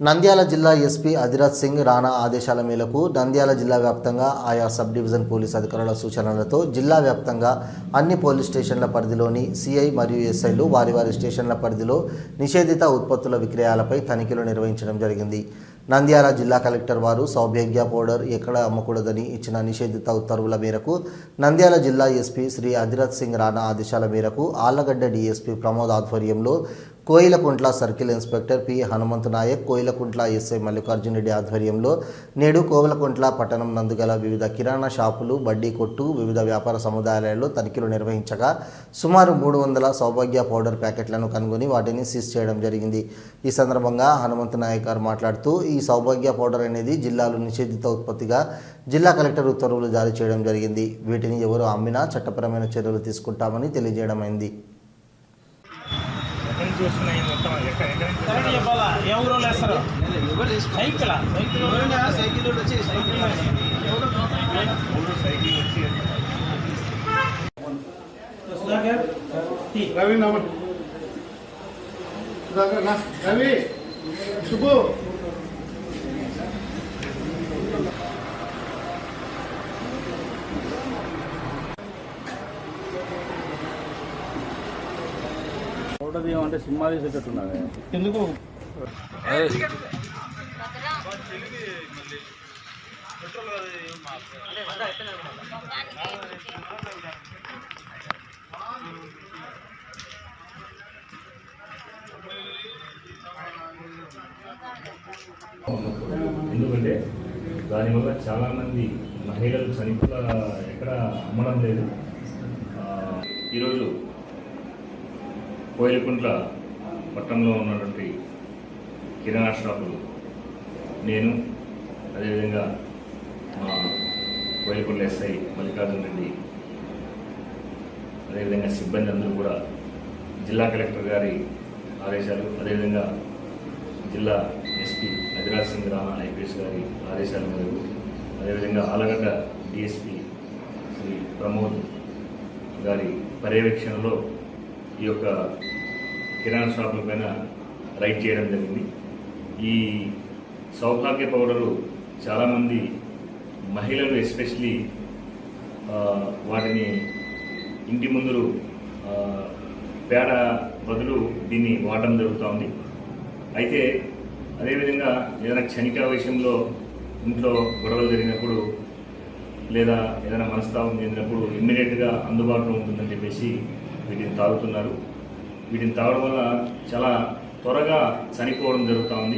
నంద్యాల జిల్లా ఎస్పీ అధిరాజ్ సింగ్ రాణా ఆదేశాల మేరకు నంద్యాల జిల్లా వ్యాప్తంగా ఆయా సబ్ డివిజన్ పోలీస్ అధికారుల సూచనలతో జిల్లా వ్యాప్తంగా అన్ని పోలీస్ స్టేషన్ల పరిధిలోని సిఐ మరియు ఎస్ఐలు వారి వారి స్టేషన్ల పరిధిలో నిషేధిత ఉత్పత్తుల విక్రయాలపై తనిఖీలు నిర్వహించడం జరిగింది. నంద్యాల జిల్లా కలెక్టర్ వారు సౌభాగ్య పౌడర్ ఎక్కడ అమ్మకూడదని ఇచ్చిన నిషేధిత ఉత్తర్వుల మేరకు నంద్యాల జిల్లా ఎస్పీ శ్రీ అధిరత్ సింగ్ రాణా ఆదేశాల మేరకు ఆళ్ళగడ్డ డీఎస్పీ ప్రమోద్ ఆధ్వర్యంలో Koilkuntla circle inspector P. Hanumanthu Nayak Koilkuntla SI Mallikarjuna Reddy ఆధ్వర్యంలో నేడు కోవలకుంట్ల పట్టణం నందుగల వివిధ కిరాణా షాపులు బడ్డీ కొట్టు వివిధ వ్యాపార సముదాయాలలో తనిఖీలు నిర్వహించగా సుమారు మూడు వందల సౌభాగ్య పౌడర్ ప్యాకెట్లను కనుగొని వాటిని సీజ్ చేయడం జరిగింది. ఈ సందర్భంగా హనుమంతు నాయక్ గారు మాట్లాడుతూ ఈ సౌభాగ్య పౌడర్ అనేది జిల్లాలో నిషేధిత ఉత్పత్తిగా జిల్లా కలెక్టర్ ఉత్తర్వులు జారీ చేయడం జరిగింది. వీటిని ఎవరు అమ్మినా చట్టపరమైన చర్యలు తీసుకుంటామని తెలియజేయడమైంది నుంచి వస్తున్నాయి మొత్తం ఎక్కడ ఎక్కడి నుంచి? చెప్పాలా? ఏ ఊరు వేస్తారు? సైకిల్? సైకిల్ సైకిల్ వచ్చి సైకిల్ వచ్చి రవి నమన్. రవి సుబ్బు. పౌడర్ అంటే సినిమా తీసేటట్టున్నావే. ఎందుకు? ఎందుకంటే దానివల్ల చాలామంది మహిళలు చనిపోత ఎక్కడ అమ్మడం లేదు. ఆ, ఈరోజు కోయిలకుంట్ల పట్టణంలో ఉన్నటువంటి కిరాణా షాపులు. నేను అదేవిధంగా మా కోయిలకుంట్ల ఎస్ఐ మల్లికార్జున రెడ్డి అదేవిధంగా సిబ్బంది అందరూ కూడా జిల్లా కలెక్టర్ గారి ఆదేశాలు అదేవిధంగా జిల్లా ఎస్పీ అధిరాజ్ సింగ్ రాణా ఐపీఎస్ గారి ఆదేశాల మేరకు అదేవిధంగా ఆలగడ్డ డిఎస్పీ శ్రీ ప్రమోద్ గారి పర్యవేక్షణలో ఈ యొక్క కిరాణా షాపుల పైన రైడ్ చేయడం జరిగింది. ఈ సౌభాగ్య పౌడరు చాలామంది మహిళలు ఎస్పెషలీ వాటిని ఇంటి ముందు పేడ బదులు దీన్ని వాడడం జరుగుతూ అయితే అదేవిధంగా ఏదైనా క్షణిక విషయంలో ఇంట్లో గొడవలు జరిగినప్పుడు లేదా ఏదైనా మనస్తాపం చెందినప్పుడు ఇమ్మీడియట్గా అందుబాటులో ఉంటుందని చెప్పేసి వీటిని తాగుతున్నారు. వీటిని తాగడం వల్ల చాలా త్వరగా చనిపోవడం జరుగుతూ ఉంది.